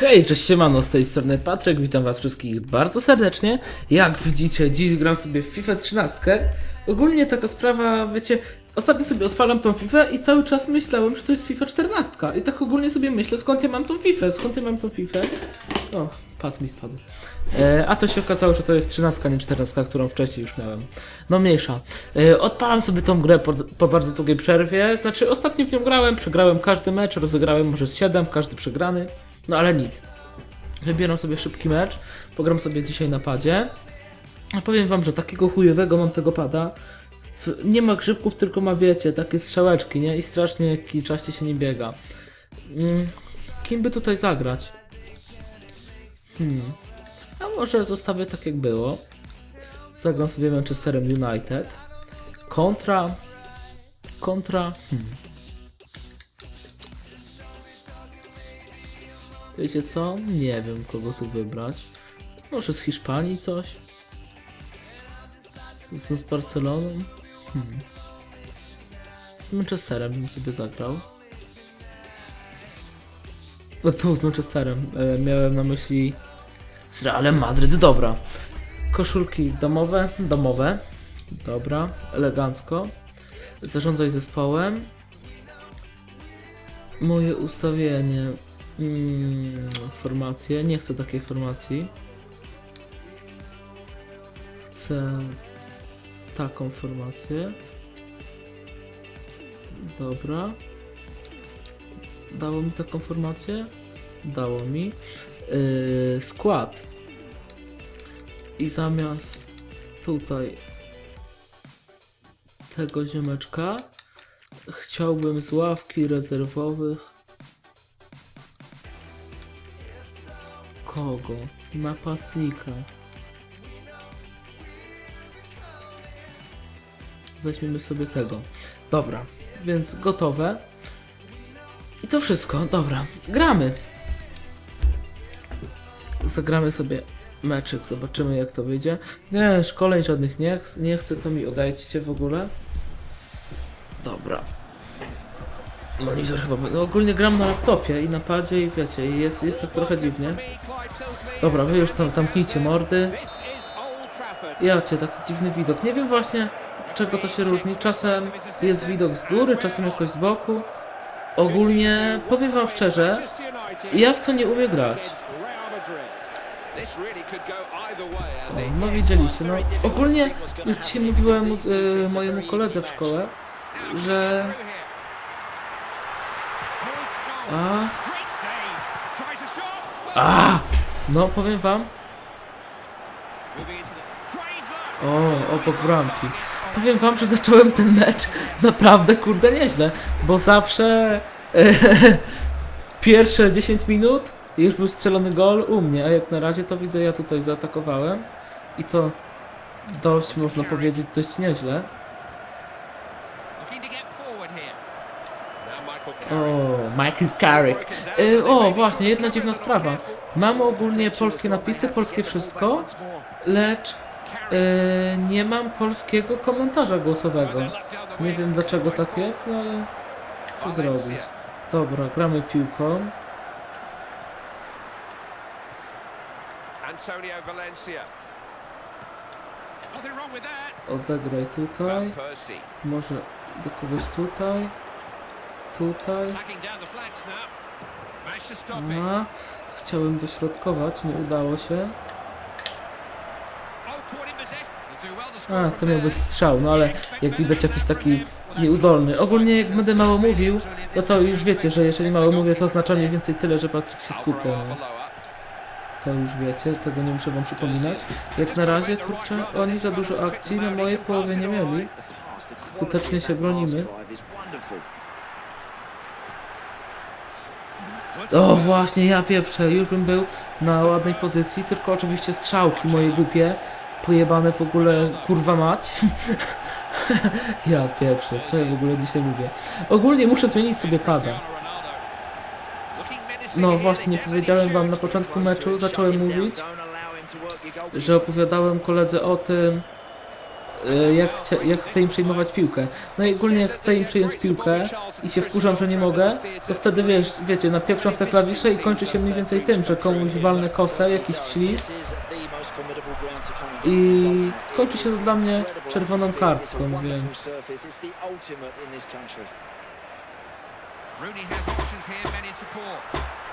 Hej, cześć siemano, z tej strony Patryk, witam was wszystkich bardzo serdecznie. Jak widzicie, dziś gram sobie w FIFA 13. Ogólnie taka sprawa, wiecie, ostatnio sobie odpalam tą FIFA i cały czas myślałem, że to jest FIFA 14. I tak ogólnie sobie myślę, skąd ja mam tą FIFA, skąd ja mam tą FIFA. O, pad mi spadł. E, a to się okazało, że to jest 13, nie 14, którą wcześniej już miałem. No mniejsza. E, odpalam sobie tą grę po, po bardzo długiej przerwie, znaczy ostatnio w nią grałem, przegrałem każdy mecz, rozegrałem może z 7, każdy przegrany. No ale nic. Wybieram sobie szybki mecz, pogram sobie dzisiaj na padzie. A powiem wam, że takiego chujowego mam tego pada. Nie ma grzybków, tylko ma, wiecie, takie strzałeczki, nie? I strasznie kiczaście się nie biega. Mm, kim by tutaj zagrać? Hmm. A może zostawię tak jak było. Zagram sobie Manchesterem United. Kontra... Kontra... Hmm. Wiecie co? Nie wiem kogo tu wybrać. Może z Hiszpanii coś? Z, z- Barceloną? Hmm. Z Manchesterem bym sobie zagrał. Tu z Manchesterem. E, miałem na myśli z Realem Madryt. Dobra. Koszulki domowe? Domowe. Dobra. Elegancko. Zarządzaj zespołem. Moje ustawienie. Mm, formację. Nie chcę takiej formacji. Chcę taką formację. Dobra. Dało mi taką formację? Dało mi. Yy, skład. I zamiast tutaj tego ziomeczka chciałbym z ławki rezerwowych Kogo? Napastnika. Weźmiemy sobie tego. Dobra, więc gotowe. I to wszystko, dobra. Gramy. Zagramy sobie meczyk, zobaczymy jak to wyjdzie. Nie, szkoleń żadnych nie, nie chcę, to mi odejdźcie w ogóle. Dobra. Monitor chyba. No ogólnie gram na laptopie i na padzie i wiecie, jest, jest tak trochę dziwnie. Dobra, wy już tam zamknijcie mordy. Ja taki dziwny widok. Nie wiem właśnie czego to się różni. Czasem jest widok z góry, czasem jakoś z boku. Ogólnie powiem wam szczerze, ja w to nie umiem grać. O, no widzieliście, no ogólnie już dzisiaj mówiłem y, mojemu koledze w szkole, że a a no powiem wam o obok bramki. Powiem wam, że zacząłem ten mecz naprawdę kurde nieźle, bo zawsze e, pierwsze 10 minut już był strzelony gol u mnie, a jak na razie to widzę ja tutaj zaatakowałem i to dość można powiedzieć dość nieźle. O, Michael Carrick. E, o, właśnie, jedna dziwna sprawa. Mam ogólnie polskie napisy, polskie wszystko, lecz e, nie mam polskiego komentarza głosowego. Nie wiem dlaczego tak jest, no ale co zrobić. Dobra, gramy piłką. Antonio Valencia. Odegraj tutaj. Może do kogoś tutaj. Tutaj. A, chciałem dośrodkować, nie udało się. A, to miał być strzał, no ale jak widać jakiś taki nieudolny. Ogólnie jak będę mało mówił, no to już wiecie, że jeżeli mało mówię, to oznacza mniej więcej tyle, że Patryk się skupia. No. To już wiecie, tego nie muszę wam przypominać. Jak na razie, kurczę, oni za dużo akcji na mojej połowie nie mieli. Skutecznie się bronimy. O właśnie, ja pieprzę, już bym był na ładnej pozycji, tylko oczywiście strzałki moje głupie, pojebane w ogóle, kurwa mać. ja pieprzę, co ja w ogóle dzisiaj mówię. Ogólnie muszę zmienić sobie pada. No właśnie, nie powiedziałem wam na początku meczu, zacząłem mówić, że opowiadałem koledze o tym, jak, chce, jak chcę im przejmować piłkę. No i ogólnie jak chcę im przejąć piłkę i się wkurzam, że nie mogę, to wtedy wiesz, wiecie, napieprzam w te klawisze i kończy się mniej więcej tym, że komuś walnę kosę, jakiś ślizg i kończy się to dla mnie czerwoną kartką, więc...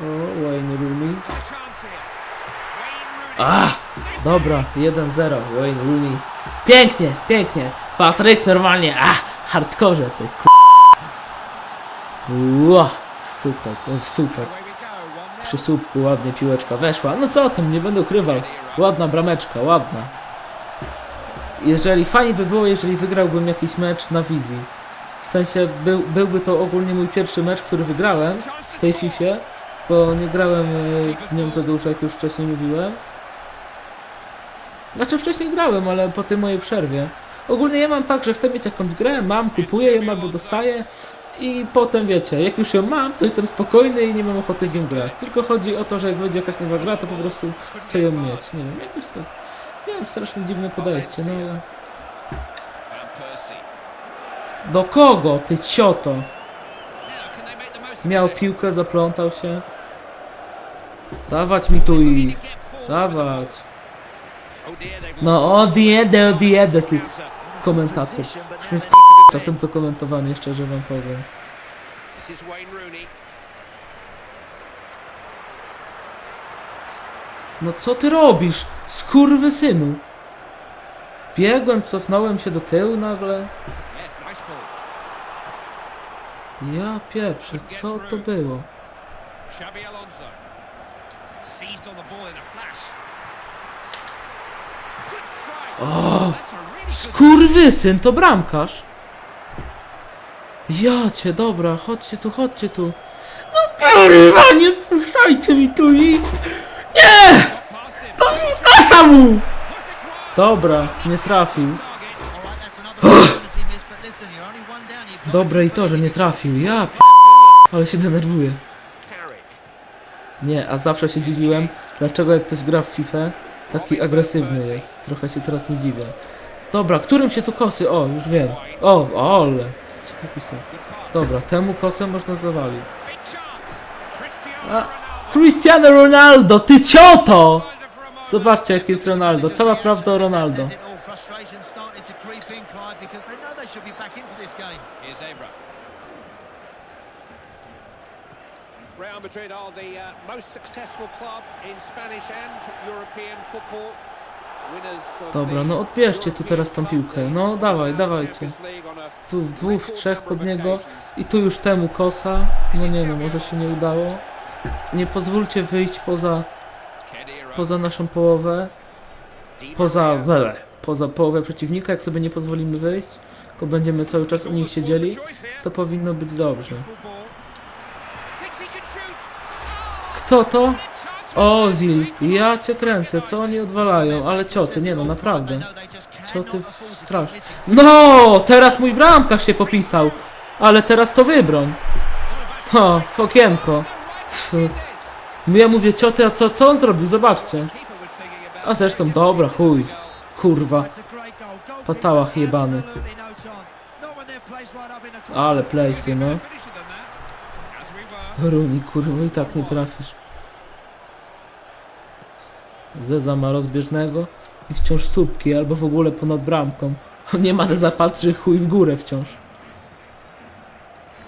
O, Wayne Rooney. There's dobra, 1-0, Wayne Rooney. Pięknie, pięknie. Patryk normalnie, a, hardkorze ty, k***. Ła, super, super. Przy słupku ładnie piłeczka weszła. No co o tym, nie będę ukrywał. Ładna brameczka, ładna. Jeżeli fajnie by było, jeżeli wygrałbym jakiś mecz na wizji. W sensie był, byłby to ogólnie mój pierwszy mecz, który wygrałem w tej Fifie, bo nie grałem e, w nią za dużo, jak już wcześniej mówiłem. Znaczy wcześniej grałem, ale po tej mojej przerwie. Ogólnie ja mam tak, że chcę mieć jakąś grę, mam, kupuję ją albo dostaję i potem wiecie, jak już ją mam, to jestem spokojny i nie mam ochoty w nią grać. Tylko chodzi o to, że jak będzie jakaś nowa gra, to po prostu chcę ją mieć. Nie wiem, jakoś to... Wiem, strasznie dziwne podejście, no ale... Do kogo, ty cioto? Miał piłkę, zaplątał się. Dawać mi tu forward. Dawać. No, lost odjedę, odjedę, ty komentator. Już mnie w czasem to komentowanie, szczerze wam powiem. No co ty robisz, skurwy synu? Biegłem, cofnąłem się do tyłu nagle. Ja pieprzę, co to było? Alonso. Seized on the ball in a flash. O, skurwysyn, to bramkarz. Ja cię, dobra, chodźcie tu, chodźcie tu. No kurwa, nie wpuszczajcie mi tu ich. Nie! Kasa mu! Dobra, nie trafił. Dobre i to, że nie trafił, ja p... Ale się denerwuję. Nie, a zawsze się dziwiłem, dlaczego jak ktoś gra w FIFA, taki agresywny jest. Trochę się teraz nie dziwię. Dobra, którym się tu kosy? O, już wiem. O, ole. Dobra, temu kosę można zawalić. A. Cristiano Ronaldo, ty cioto! Zobaczcie, jaki jest Ronaldo. Cała prawda o Ronaldo. Real Madrid are the uh, most successful club in Spanish and European football. Dobra, no odbierzcie tu teraz tą piłkę. No dawaj, dawajcie. Tu w dwóch, w trzech pod niego. I tu już temu kosa. No nie no, może się nie udało. Nie pozwólcie wyjść poza, poza naszą połowę. Poza, wele, poza połowę przeciwnika. Jak sobie nie pozwolimy wyjść, tylko będziemy cały czas u nich siedzieli, to powinno być dobrze. Kto to? Ozil. Ja cię kręcę, co oni odwalają? Ale cioty, nie no, naprawdę. Cioty straszne. No, teraz mój bramkarz się popisał. Ale teraz to wybroń. O, w okienko. Ja mówię cioty, a co, co on zrobił? Zobaczcie. A zresztą dobra, chuj. Kurwa. Patałach jebany. Ale plejsy, no. Runi, kurwa, i tak nie trafisz. Zeza ma rozbieżnego i wciąż słupki, albo w ogóle ponad bramką. Nie ma Zeza patrzy chuj w górę wciąż.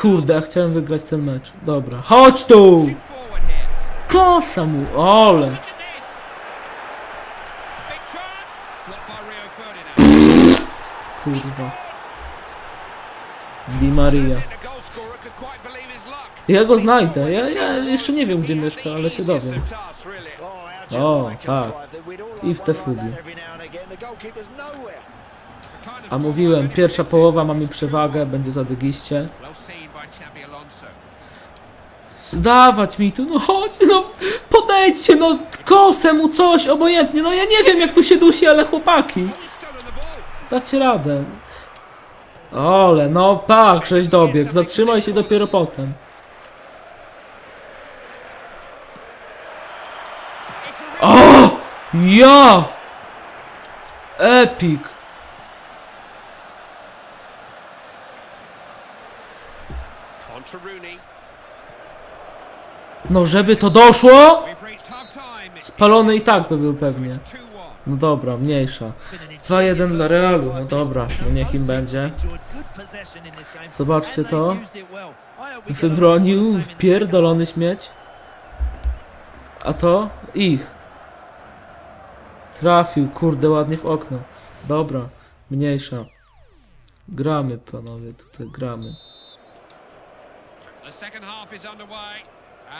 Kurde, ja chciałem wygrać ten mecz. Dobra, chodź tu! Kosa mu, ole. Kurwa. Di Maria. Ja go znajdę, ja, ja jeszcze nie wiem gdzie mieszka, ale się dowiem. O, tak. I w te fugi. A mówiłem, pierwsza połowa mamy przewagę, będzie zadygiście. Zdawać mi tu, no chodź, no podejdźcie, no kosę mu coś, obojętnie, no ja nie wiem jak tu się dusi, ale chłopaki, dacie radę. Ole, no tak, żeś dobiegł, zatrzymaj się dopiero potem. Ja! Epic! No, żeby to doszło! Spalony i tak by był pewnie. No dobra, mniejsza. 2-1 dla Realu, no dobra, no niech im będzie. Zobaczcie to. Wybronił pierdolony śmieć. A to ich. Trafił, kurde, ładnie w okno. Dobra, mniejsza. Gramy, panowie, tutaj gramy. The second half is underway.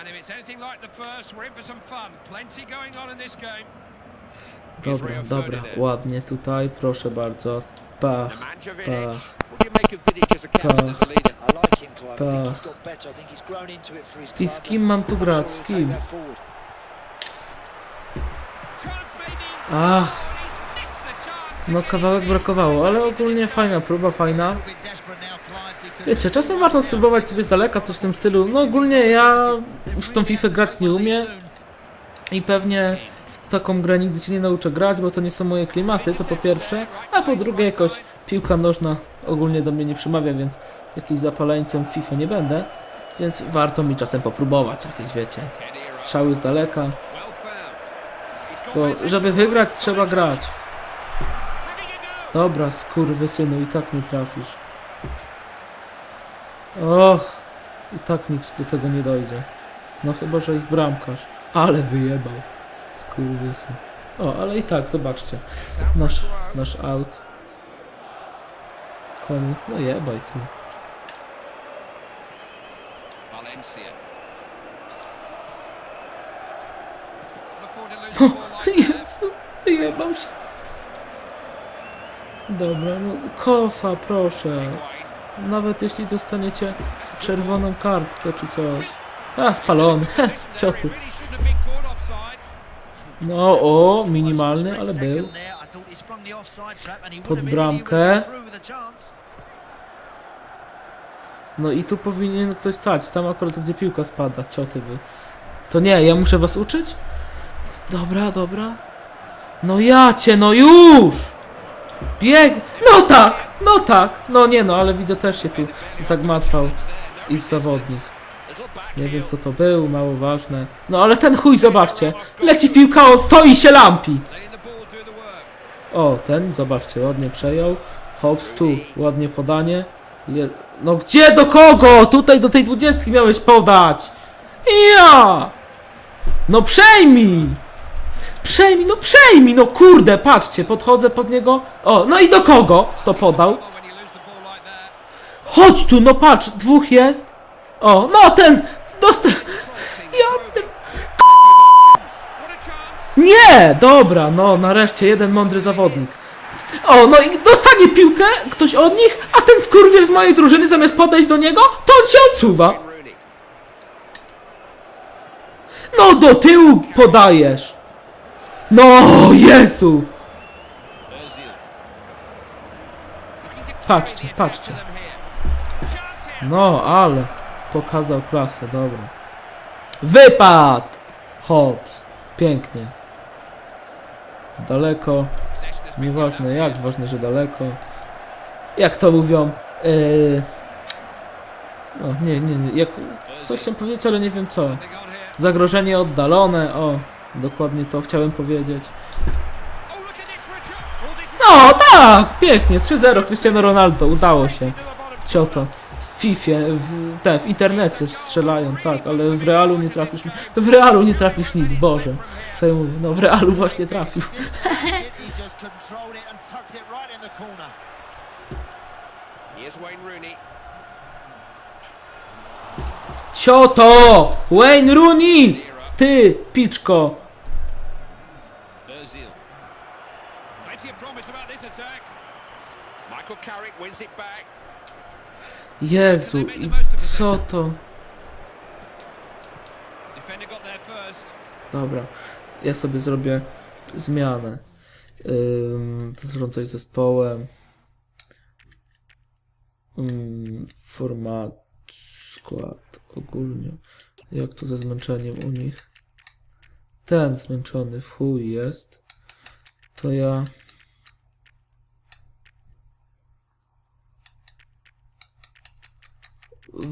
And if it's anything like the first, we're in for some fun. Plenty going on in this game. Dobra, dobra, ładnie tutaj, proszę bardzo. Pach, pach, a leader? I Tak. z kim mam tu grać? Z kim? Ach, no kawałek brakowało, ale ogólnie fajna próba, fajna. Wiecie, czasem warto spróbować sobie z daleka coś w tym stylu. No ogólnie ja w tą FIFA grać nie umiem i pewnie w taką grę nigdy się nie nauczę grać, bo to nie są moje klimaty, to po pierwsze, a po drugie jakoś piłka nożna ogólnie do mnie nie przemawia, więc jakiś zapaleńcem FIFA nie będę, więc warto mi czasem popróbować jakieś, wiecie, strzały z daleka, bo żeby wygrać trzeba grać. Dobra, skurwysynu, i tak nie trafisz. Och, i tak nikt do tego nie dojdzie. No chyba, że ich bramkarz. Ale wyjebał. Skurwysyn. O, ale i tak, zobaczcie. Nasz, nasz aut. Komu? No jebaj tu. Valencia. Can afford to lose the Jezu, wyjebał się. Dobra, no kosa, proszę. Nawet jeśli dostaniecie czerwoną kartkę czy coś. A, spalony. Heh, cioty. No, o, minimalny, ale był. Pod bramkę. No i tu powinien ktoś stać. Tam akurat gdzie piłka spada. Cioty wy. To nie, ja muszę was uczyć? Dobra, dobra. No ja cię, no już! Bieg! No tak! No tak! No nie no, ale widzę też się tu zagmatwał ich zawodnik. Nie wiem kto to był, mało ważne. No ale ten chuj, zobaczcie. Leci piłka, on stoi się lampi. O, ten, zobaczcie, ładnie przejął. Hobbs tu, ładnie podanie. Je... No gdzie, do kogo? Tutaj do tej dwudziestki miałeś podać. Ja! No przejmij! Przejmij, no przejmij, no kurde, patrzcie, podchodzę pod niego. O, no i do kogo to podał? Chodź tu, no patrz, dwóch jest. O, no ten, dostał... Ja. Nie! Dobra, no nareszcie jeden mądry zawodnik. O, no i dostanie piłkę ktoś od nich, a ten skurwiel z mojej drużyny zamiast podejść do niego, to on się odsuwa. No do tyłu podajesz. No, Jezu! Patrzcie, patrzcie. No, ale pokazał klasę, dobra. Wypad! Hobbs. Pięknie. Daleko. Nieważne jak, ważne, że daleko. Jak to mówią? Yy... O, nie, nie, nie. Jak... Coś chciałem powiedzieć, ale nie wiem co. Zagrożenie oddalone, o, dokładnie to chciałem powiedzieć. Oh. Oh, No tak, pięknie, 3-0, Cristiano Ronaldo, udało się. Cioto, w FIFA, w, w internecie strzelają, tak, ale w realu nie trafisz, w realu nie trafisz nic, Boże. Co ja mówię, no w realu właśnie trafił. Cioto! Wayne Rooney! Ty, piczko! Ozil. Plenty of promise about this attack. Michael Carrick wins it back. Jezu, i co to? Dobra, ja sobie zrobię zmianę. Ym, zarządzać zespołem. Ym, format, skład, ogólnie. Jak to ze zmęczeniem u nich? Ten zmęczony w chuj jest. To ja...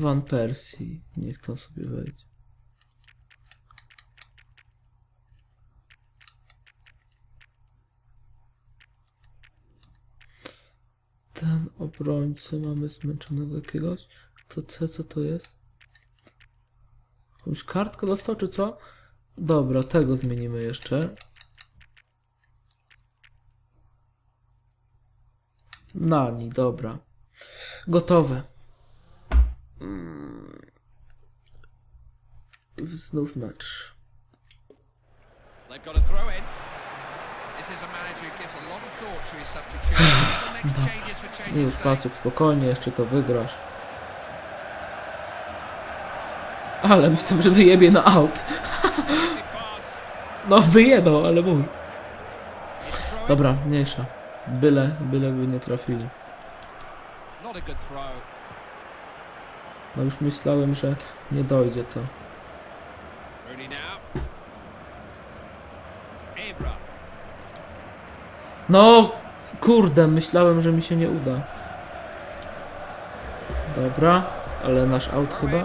Van Persie. Niech to sobie wejdzie. Ten obrońcę mamy zmęczonego jakiegoś. To C, co to jest? Jakąś kartkę dostał, czy co? Dobra, tego zmienimy jeszcze. Nani, dobra. Gotowe. Mm. Znów mecz. Już. Patryk, spokojnie, jeszcze to wygrasz. Ale myślę, że wyjebie na out. No wyjebał, ale mój. Dobra, mniejsza. Byle, byle by nie trafili. Not a good throw. No już myślałem, że nie dojdzie to. No, kurde, myślałem, że mi się nie uda. Dobra, ale nasz out chyba.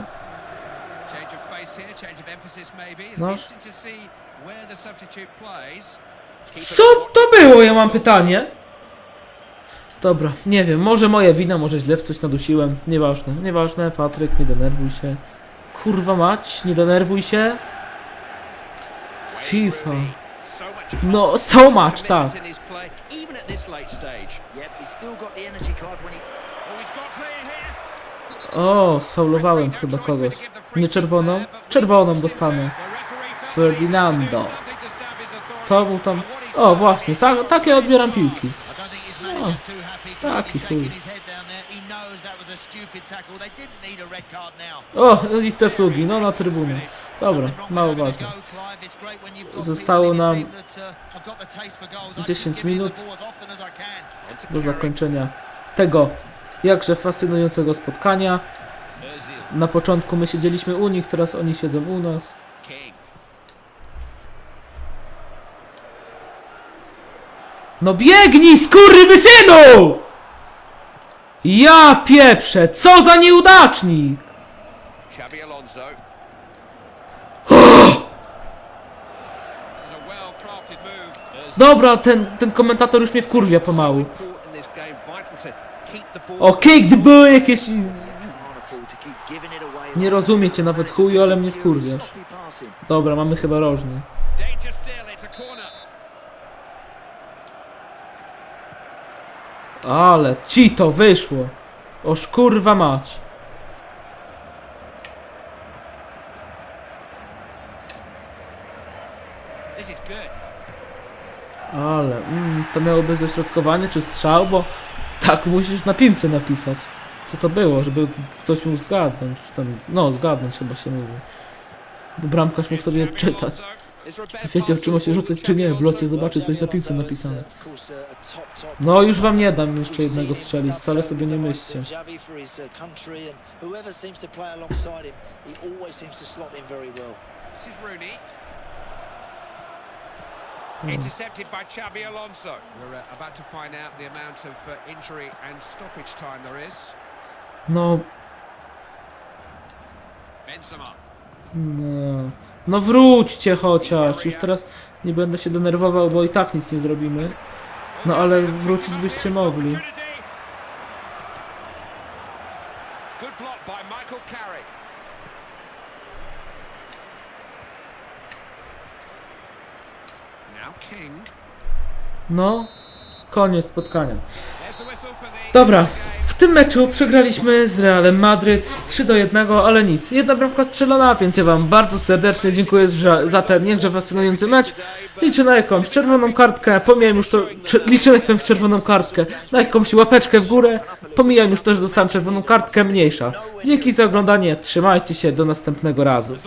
No. Keeper Co to było? Ja mam pytanie. Dobra, nie wiem, może moja wina, może źle w coś nadusiłem. Nieważne, nieważne, Patryk, nie denerwuj się. Kurwa mać, nie denerwuj się. FIFA. No, so much, tak. O, sfaulowałem chyba kogoś. Nie czerwoną? Czerwoną dostanę. Ferdinando. Co mu tam... O, właśnie, tak, tak ja odbieram piłki. Oh, happy. taki chuj. O, i te flugi, no na trybunę. Dobra, mało ważne. Zostało nam 10 minut do zakończenia tego jakże fascynującego spotkania. Na początku my siedzieliśmy u nich, teraz oni siedzą u nas. No biegnij, skurwysynu! Ja pieprzę, co za nieudacznik! Move. Dobra, ten, ten komentator już mnie wkurwia pomału. O, kick the ball jakieś... Nie rozumie cię nawet chuju, ale mnie wkurwiasz. Dobra, mamy chyba rożny. Danger still, it's a corner. Ale ci to wyszło. Oż kurwa mać. Ale, mm, to miało być zaśrodkowanie czy strzał, bo tak musisz na piłce napisać. Co to było, żeby ktoś mógł zgadnąć. Tam, no, zgadnąć chyba się mówi. Bo bramkarz mógł sobie czytać. Wiedział, czy ma się rzucać, czy nie. W locie zobaczy, co jest na piłce napisane. No, już wam nie dam jeszcze jednego strzelić, wcale sobie nie myślcie. Hmm. Intercepted by Xabi Alonso. We're uh, about to find out the amount of uh, injury and stoppage time there is. No, Benzema. no. No wróćcie chociaż. Już teraz nie będę się denerwował, bo i tak nic nie zrobimy. No ale wrócić byście mogli. No, koniec spotkania. Dobra. W tym meczu przegraliśmy z Realem Madryt 3 do 1, ale nic. Jedna bramka strzelona, więc ja wam bardzo serdecznie dziękuję za, ten jakże fascynujący mecz. Liczę na jakąś czerwoną kartkę, pomijam już to, liczę na jakąś czerwoną kartkę, na jakąś łapeczkę w górę, pomijam już to, że dostałem czerwoną kartkę, mniejsza. Dzięki za oglądanie, trzymajcie się, do następnego razu.